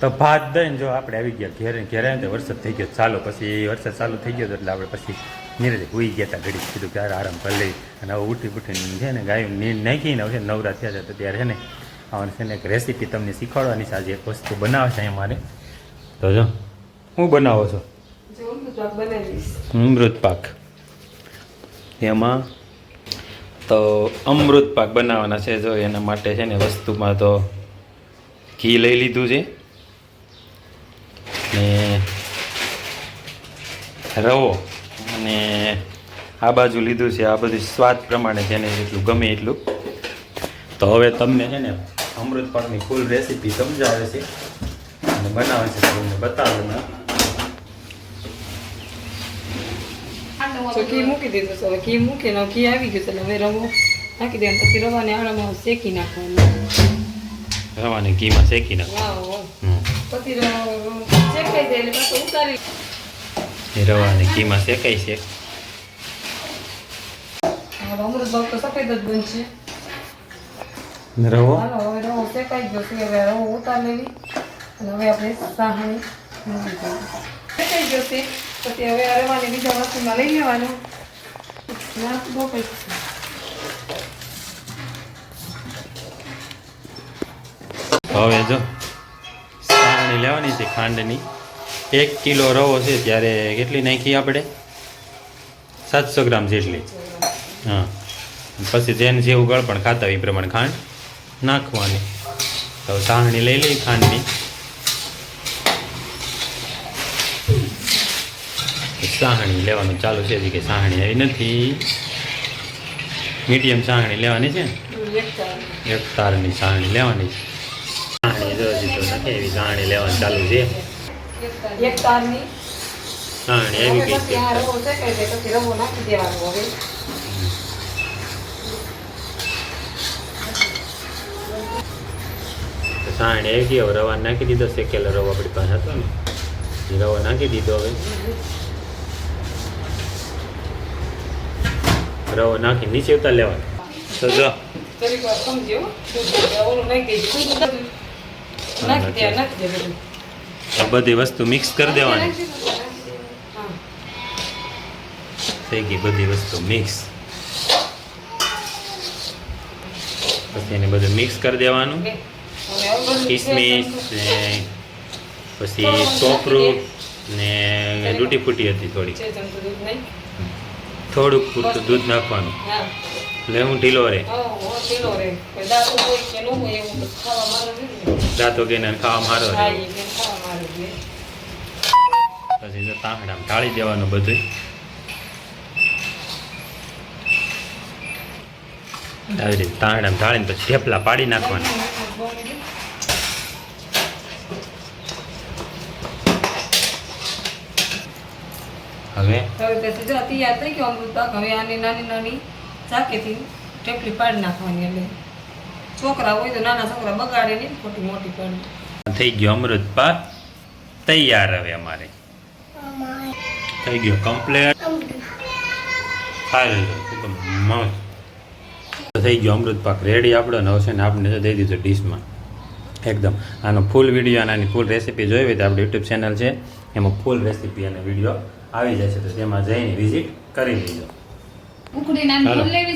તો ભાત દઈને જો આપણે આવી ગયા ઘેરે ઘેરે તો વરસાદ થઈ ગયો ચાલો પછી વરસાદ ચાલુ થઈ ગયો તો એટલે આપણે પછી નીરજ હોઈ ગયા હતા ઘડી કીધું કે આરામ કરી લઈ અને હવે ઉઠી ઉઠીને છે ને ગાયું નીર નાખીને હવે નવરા થયા હતા તો ત્યારે છે ને આવને છે ને એક રેસીપી તમને શીખવાડવાની છે. આજે એક વસ્તુ બનાવે છે અહીંયા મારે. તો જો હું બનાવો છો? અમૃત પાક. એમાં તો અમૃત પાક બનાવવાના છે. જો એના માટે છે ને વસ્તુમાં તો ઘી લઈ લીધું છે ને રવો અને આ બાજુ લીધું છે આ બધું સ્વાદ પ્રમાણે જેને જેટલું ગમે એટલું. તો હવે તમને છે ને અમૃતપાળની ફૂલ રેસીપી સમજાવે છે. અને બનાવે છે તમને બતાવે ને ઘી મૂકી દીધું છે ઘી મૂકીને ઘી આવી ગયું છે હવે રવો નાખી દેવાનું. પછી રવાને આણામાં શેકી નાખવાનું. રવાને ઘીમાં શેકી નાખો વાવ વાવ. હમ. પછી શેકાઈ જાય એટલે પાછું ઉતારી એ રવાને ઘીમાં શેકાય છે હવે અમૃત ભાવ તો સફેદ જ બનશે ને રવો હવે રવો શેકાઈ ગયો છે હવે રવો ઉતાર લેવી અને હવે આપણે સાહણી શેકાઈ ગયો છે પછી હવે આ રવાને બીજા વસ્તુમાં લઈ લેવાનું પછી હવે જો સાણી લેવાની છે ખાંડની એક કિલો રવો છે ત્યારે કેટલી નાખી આપણે? સાતસો ગ્રામ જેટલી હા. પછી જેને જેવું ગળપણ ખાતા હોય એ પ્રમાણે ખાંડ નાખવાની. તો સાહણી લઈ લઈ ખાંડની. સાહણી લેવાનું ચાલુ છે કે સાહણી આવી નથી. મીડિયમ સાહણી લેવાની છે એક તારની. સાહણી લેવાની. છે સાહણી જો નથી એવી સાહણી લેવાનું ચાલુ છે. એક તારની હવે આવી ગઈ પછી આ છે રવો શેકાઈ જાય પછી રવો નાખી દેવાનો હવે. તો સાહણી આવી રવા નાખી દીધો શેકેલો રવો આપણી પાસે હતો ને. એ રવો નાખી દીધો હવે. રવો નાખી નીચે ઉતાર લેવાનો. તો જો. નાખી દે નાખી દે બધું વસ્તુ મિક્સ કરી દેવાની. થઈ ગઈ બધી વસ્તુ મિક્સ પછી એને બધું મિક્સ કરી દેવાનું. કિસમિસ ને પછી ચોપરું ને ડૂટી ફૂટી હતી થોડી થોડુંક પૂરતું દૂધ નાખવાનું. એટલે હું ઢીલો રે. દાંત કે ન ખાવા મારો પછી તાંહડામાં ઢાળી દેવાનું બધું આવી રીતે તાંહડામાં ઢાળીને પછી ઢેપલા પાડી નાખવાના. હવે? હવે તૈયાર થઈ ગયો અમૃત પાક. હવે આની નાની નાની ચાકેથી ટેપલી પાડી નાખવાની એટલે છોકરા હોય તો નાના છોકરા બગાડે નહીં, ખોટી મોટી પાડી. થઈ ગયો અમૃત પાક. તૈયાર હવે અમારે. થઈ ગયો કમ્પ્લેટ ખાઈ થઈ ગયો અમૃત પાક રેડી આપણો ને હશે ને આપણે દઈ દીધું ડીશમાં એકદમ. આનો ફૂલ વીડિયો અને આની ફૂલ રેસીપી જોઈ હોય તો આપણી યુટ્યુબ ચેનલ છે. એમાં ફૂલ રેસીપી અને વીડિયો આવી છે. તો તેમાં જઈને વિઝિટ કરી લેજો. ચાલો. ફૂલ લેવી